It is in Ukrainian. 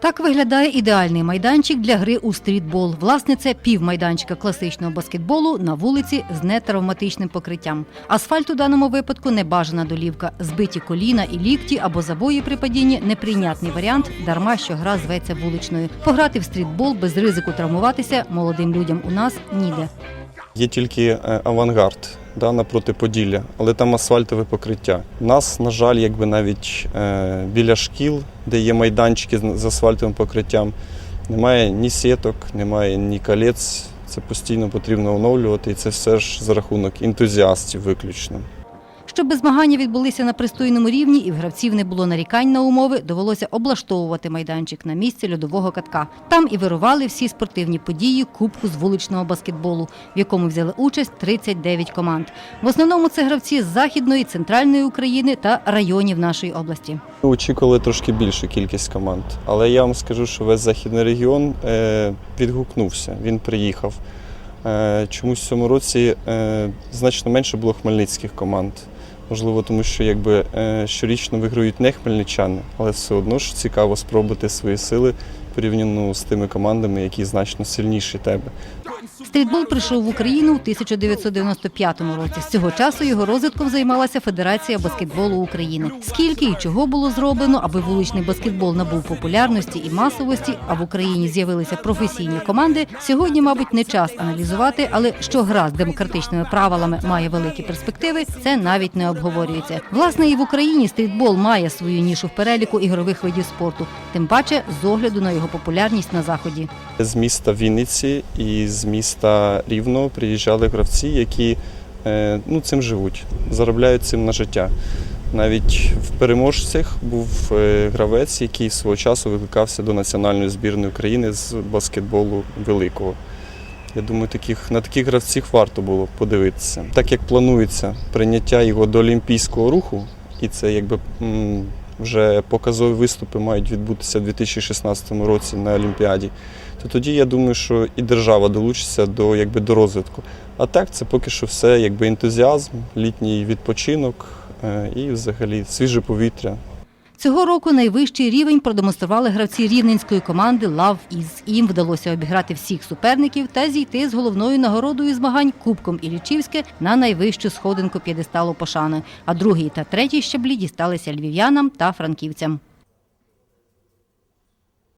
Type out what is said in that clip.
Так виглядає ідеальний майданчик для гри у стрітбол. Власне, це півмайданчика класичного баскетболу на вулиці з нетравматичним покриттям. Асфальт у даному випадку не бажана долівка. Збиті коліна і лікті або забої при падінні неприйнятний варіант, дарма що гра зветься вуличною. Пограти в стрітбол без ризику травмуватися молодим людям у нас ніде. Є тільки е, авангард да, напроти Поділля, але там асфальтове покриття. У нас, на жаль, якби навіть е, біля шкіл, де є майданчики з з асфальтовим покриттям, немає ні сіток, немає ні колець. Це постійно потрібно оновлювати, і це все ж за рахунок ентузіастів виключно. Щоб змагання відбулися на пристойному рівні і в гравців не було нарікань на умови, довелося облаштовувати майданчик на місці льодового катка. Там і вирували всі спортивні події Кубку з вуличного баскетболу, в якому взяли участь 39 команд. В основному це гравці з західної, центральної України та районів нашої області. Очікували трошки більшу кількість команд, але я вам скажу, що весь західний регіон е, відгукнувся. Він приїхав. Е, чомусь в цьому році е, значно менше було хмельницьких команд. Можливо, тому що якби е, щорічно виграють не хмельничани, але все одно ж цікаво спробувати свої сили порівняно з тими командами, які значно сильніші тебе. Стрітбол прийшов в Україну у 1995 році. З цього часу його розвитком займалася Федерація баскетболу України. Скільки і чого було зроблено, аби вуличний баскетбол набув популярності і масовості, а в Україні з'явилися професійні команди. Сьогодні, мабуть, не час аналізувати, але що гра з демократичними правилами має великі перспективи, це навіть не обговорюється. Власне, і в Україні стрітбол має свою нішу в переліку ігрових видів спорту, тим паче з огляду на його популярність на заході. З міста Вінниці і з міста Рівного приїжджали гравці, які е, ну, цим живуть, заробляють цим на життя. Навіть в переможцях був е, гравець, який свого часу викликався до національної збірної України з баскетболу великого. Я думаю, таких, на таких гравців варто було подивитися. Так як планується прийняття його до олімпійського руху, і це якби вже показові виступи мають відбутися у 2016 році на Олімпіаді, то тоді я думаю, що і держава долучиться до, якби, до розвитку. А так це поки що все якби ентузіазм, літній відпочинок е, і взагалі свіже повітря. Цього року найвищий рівень продемонстрували гравці рівненської команди Лав із. Їм вдалося обіграти всіх суперників та зійти з головною нагородою змагань Кубком Ілічівське на найвищу сходинку п'єдесталу пошани. А другий та третій щаблі дісталися львів'янам та франківцям.